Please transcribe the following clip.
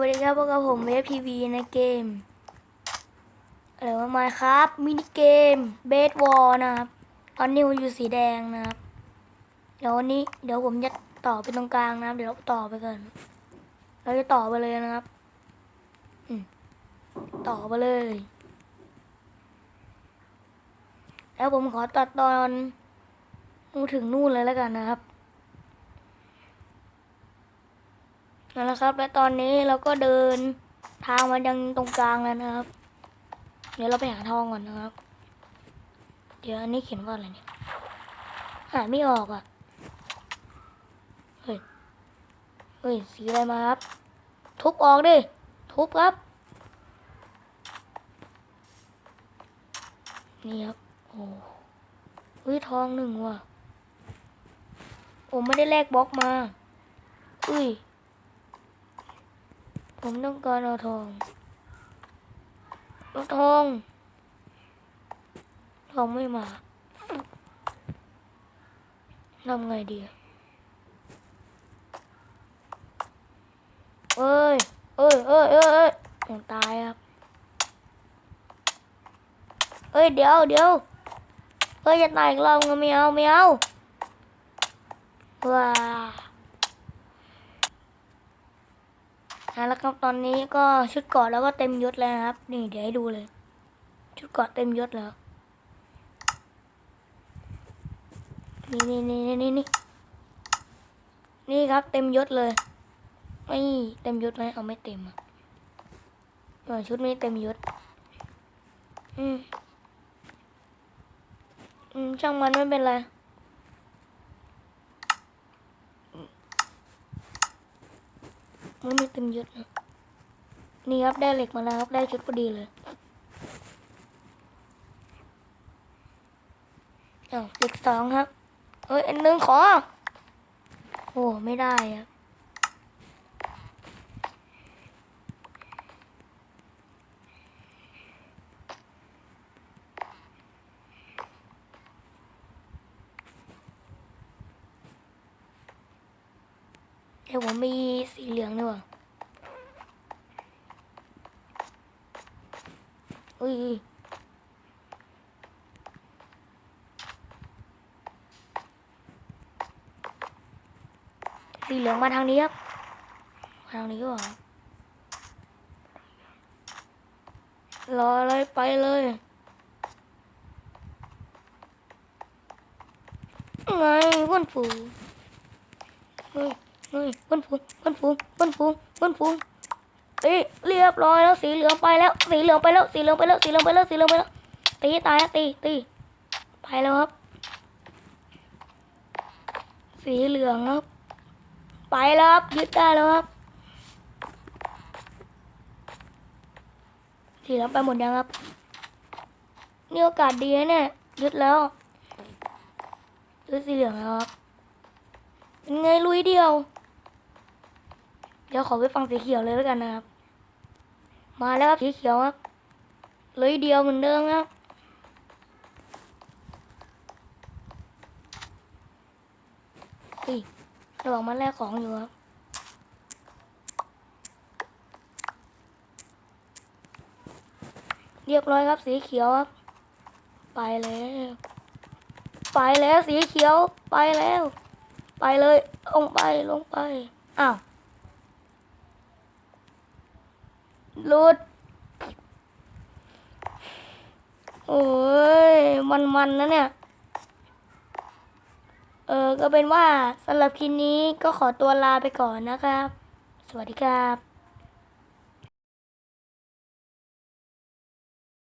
วัสดีครับพวกกับผมเวฟทีวีในเกมอะไรว่ามาครับมินิเกมเบสวอลนะครับ ตอนนี้ผมอยู่สีแดงนะครับ เดี๋ยววันนี้เดี๋ยวผมจะต่อไปตรงกลางนะครับ เดี๋ยวเราต่อไปก่อนเราจะต่อไปเลยนะครับต่อไปเลย แล้วผมขอตัดตอนนู่นถึงนู่นเลยแล้วกันนะครับ นั่นแหละครับ และตอนนี้เราก็เดินทางมายังตรงกลางแล้วนะครับ เดี๋ยวเราไปหาทองก่อนนะครับ เดี๋ยวอันนี้เขียนว่าอะไรเนี่ยหาไม่ออกอะ เฮ้ย เฮ้ย สีอะไรมาครับ ทุบออกดิ ทุบครับ นี่ครับ โอ้เฮ้ยทองหนึ่งว่ะ ผมไม่ได้แลกบล็อกมา อุ้ย ผมต้องการเอาทองเอาทอง ทองไม่มาทำไงดีเอ้ย เอ้ยเอ้ยเอ้ยเอ้ยผมตายครับ เอ้ย เดี๋ยวเดี๋ยวเฮ้ยจะตายอีกรอบไงไม่เอาไม่เอาว้า อะแล้วครับตอนนี้ก็ชุดเกราะแล้วก็เต็มยศแล้วครับ นี่เดี๋ยวให้ดูเลย ชุดเกราะเต็มยศแล้วนี่นี่นี่นี่นี่นี่นี่ครับ เต็มยศเลยไม่เต็มยศไหมเอาไม่เต็มอะชุดนี้เต็มยศอืมอืมช่างมันไม่เป็นไร มันไม่เต็มยศนะนี่ครับได้เหล็กมาแล้วครับได้ชุดพอดีเลยอ้าเหล็กสองครับเอ้ยอันหนึงขอ โอ้ไม่ได้ครับ ดี๋ยวผมมีสีเหลืองด้วยว่ะอุ้ยอุ้ยสีเหลืองมาทางนี้ครับมาทางนี้ก็เหรอรอเลยไปเลยไงเพื่นฝูงเฮ้ย เฮ้ยเพื่อนฝูงเพื่อนฝูงเพื่อนฝูงเพื่อนฝูงตีเรียบร้อยแล้วสีเหลืองไปแล้ว สีเหลืองไปแล้ว สีเหลืองไปแล้ว สีเหลืองไปแล้ว สีเหลืองไปแล้ว ตีตายตีตีไปแล้วครับ สีเหลืองครับ ไปแล้วครับยึดได้แล้วครับ สีเหลืองไปหมดยังครับนี่โอกาสดีนะเนี่ยยึดแล้วยึดสีเหลืองแล้วครับเป็นไงลุยเดียว เดี๋ยวขอไปฟังสีเขียวเลยแล้วกันนะครับ มาแล้วครับสีเขียวครับเลยเดียวเหมือนเดิมครับอุ้ยระหว่างมันแลกของอยู่ครับเรียบร้อยครับสีเขียวครับ ไปแล้ว ไปแล้วสีเขียวไปแล้ว ไปเลยลงไปลงไปอ้าว หลุด โอ้ย มันๆนะเนี่ย เออ ก็เป็นว่าสำหรับคลิปนี้ก็ขอตัวลาไปก่อนนะครับ สวัสดีครับ